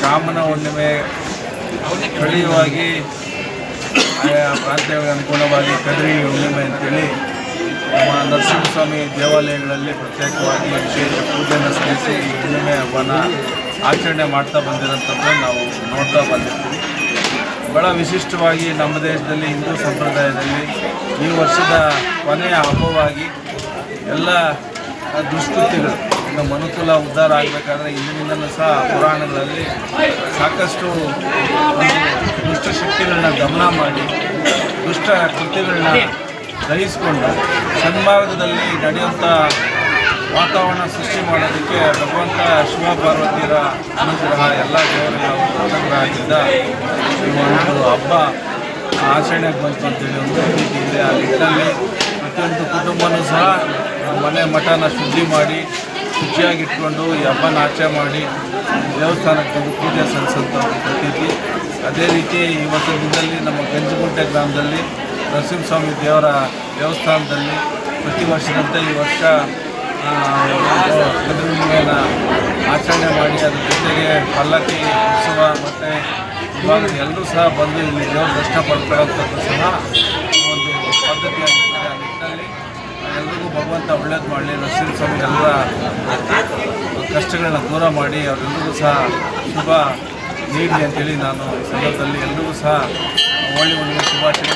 ಕಾಮನ ಹುಣ್ಣಿಮೆ ಸ್ಥಳೀಯವಾಗಿ ಆಯಾ ಪ್ರಾಂತ್ಯಗಳಿಗೆ ಅನುಗುಣವಾಗಿ ಕದ್ರಿ ಹುಣ್ಣಿಮೆ ಅಂತೇಳಿ ನಮ್ಮ ನರಸಿಂಹಸ್ವಾಮಿ ದೇವಾಲಯಗಳಲ್ಲಿ ಪ್ರತ್ಯೇಕವಾಗಿ ವಿಶೇಷ ಪೂಜೆಯನ್ನು ಸಲ್ಲಿಸಿ ಈ ಹುಣ್ಣಿಮೆ ಹಬ್ಬನ ಆಚರಣೆ ಮಾಡ್ತಾ ಬಂದಿರೋಂಥದ್ದು ನಾವು ನೋಡ್ತಾ ಬಂದಿರ್ತೀವಿ. ಬಹಳ ವಿಶಿಷ್ಟವಾಗಿ ನಮ್ಮ ದೇಶದಲ್ಲಿ ಹಿಂದೂ ಸಂಪ್ರದಾಯದಲ್ಲಿ ಈ ವರ್ಷದ ಕೊನೆಯ ಹಬ್ಬವಾಗಿ ಎಲ್ಲ ದುಷ್ಕೃತ್ಯಗಳು ಈಗ ಮನುಕುಲ ಉದ್ಧಾರ ಆಗಬೇಕಾದ್ರೆ ಇಂದಿನಿಂದಲೂ ಸಹ ಪುರಾಣಗಳಲ್ಲಿ ಸಾಕಷ್ಟು ದುಷ್ಟಶಕ್ತಿಗಳನ್ನ ದುಷ್ಟ ಶಕ್ತಿಗಳನ್ನ ಗಮನ ಮಾಡಿ, ದುಷ್ಟ ಕೃತ್ಯಗಳನ್ನ ಗ್ರಹಿಸ್ಕೊಂಡು ಸನ್ಮಾರ್ಗದಲ್ಲಿ ನಡೆಯುವಂಥ ವಾತಾವರಣ ಸೃಷ್ಟಿ ಮಾಡೋದಕ್ಕೆ ಭಗವಂತ ಶಿವ ಪಾರ್ವತಿಯರ ಅನುಗ್ರಹ, ಎಲ್ಲ ದೇವರಿಗೆ ಈ ಒಂದು ಹಬ್ಬ ಆಚರಣೆಗೆ ಬಂತು ಅಂತೇಳಿ ಒಂದು ಇದೆ. ಆ ನಿಟ್ಟಿನಲ್ಲಿ ಪ್ರತಿಯೊಂದು ಕುಟುಂಬನೂ ಸಹ ಮನೆ ಮಠನ ಶುದ್ಧಿ ಮಾಡಿ ಶುಚಿಯಾಗಿಟ್ಕೊಂಡು ಈ ಹಬ್ಬನ ಆಚರಣೆ ಮಾಡಿ ದೇವಸ್ಥಾನಕ್ಕೆ ಬಂದು ಪೂಜೆ ಸಲ್ಲಿಸೋಂಥ ಪ್ರತೀತಿ. ಅದೇ ರೀತಿ ಇವತ್ತು ದಿನದಲ್ಲಿ ನಮ್ಮ ಗಂಜಗುಂಟೆ ಗ್ರಾಮದಲ್ಲಿ ನರಸಿಂಹಸ್ವಾಮಿ ದೇವರ ದೇವಸ್ಥಾನದಲ್ಲಿ ಪ್ರತಿ ವರ್ಷದಂತೆ ಈ ವರ್ಷ ಹುಣ್ಣಿಮೆಯನ್ನು ಆಚರಣೆ ಮಾಡಿ ಅದ್ರ ಜೊತೆಗೆ ಪಲ್ಲಕ್ಕಿ ಉತ್ಸವ ಮತ್ತು ಇವಾಗ ಎಲ್ಲರೂ ಸಹ ಬಂದು ಇಲ್ಲಿ ದೇವರ ದರ್ಶನ ಪಡ್ಕೊಳ್ಳೋಂಥದ್ದು ಸಹ ಭಗವಂತ ಒಳ್ಳೇದು ಮಾಡಲಿ ನರಸಿಂಹಸ್ವಾಮಿ ಎಲ್ಲ ಕಷ್ಟಗಳನ್ನ ದೂರ ಮಾಡಿ ಅವರೆಲ್ಲರಿಗೂ ಸಹ ಶುಭ ನೀಡಲಿ ಅಂತೇಳಿ ನಾನು ಸಂದರ್ಭದಲ್ಲಿ ಎಲ್ರಿಗೂ ಸಹ ಒಳ್ಳೆ ಒಳ್ಳೆಯ ಶುಭಾಶಯ